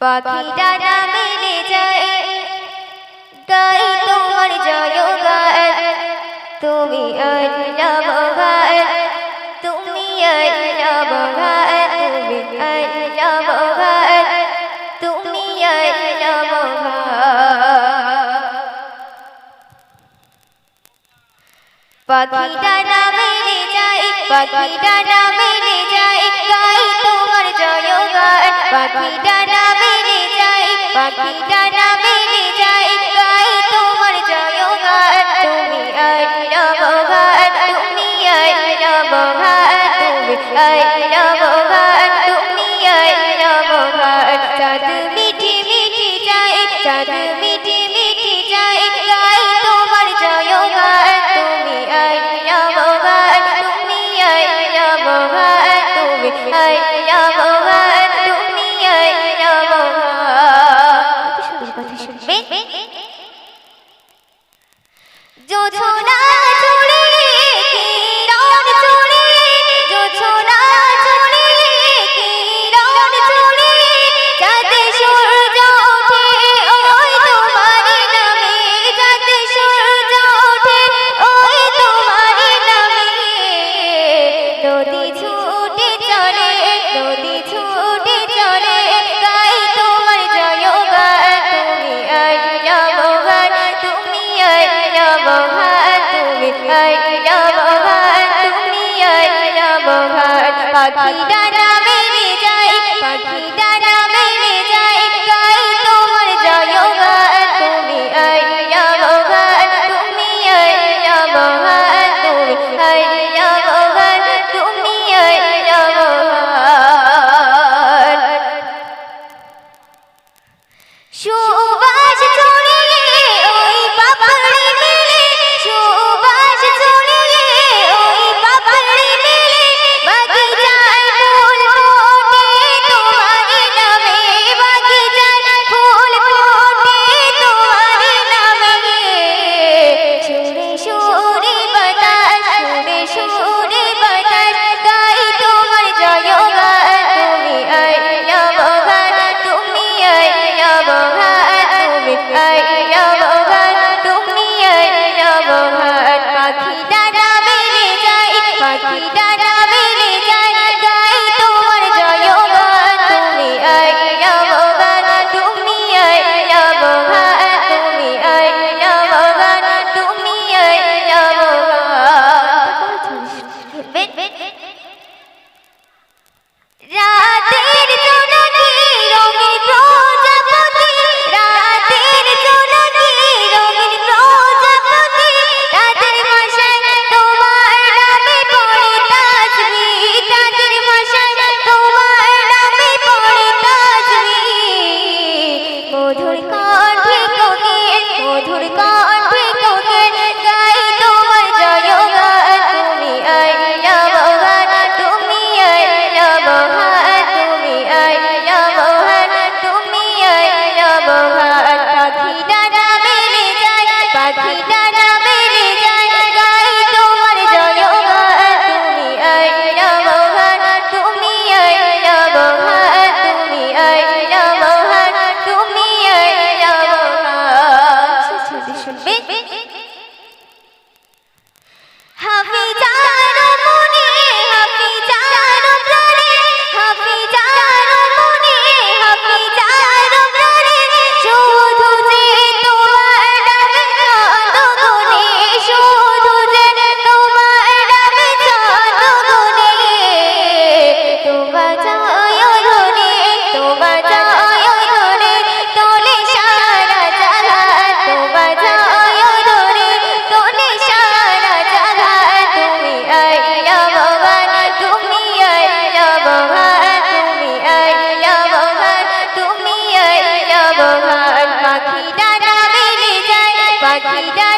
পাখিটা না মিলে যায় তুমি আল্লাহ ভগবান তুমি আল্লাহ ভগবান তুমি আল্লাহ ভগবান তুমি আল্লাহ ভগবান পাখিটা না মিলে যায় পাখিটা না মিলে পাখি ডানা মেরে যাই পাখি ডানা মেরে যাই গাই তোমার জয়গান, তুমি আল্লাহবান তুমি আল্লাহবান তুমি আল্লাহবান তুমি আল্লাহবান চাঁদ মিঠি মিঠি যাই চাঁদ পাখি ডানা মেলে যায় পাখি ডানা মেলে যায় গাই তোমার জয় গান তুমি আইয়া ভগবান তুমি আইয়া ভগবান তুমি আইয়া ভগবান তুমি আইয়া ভগবান শুভ Navidad.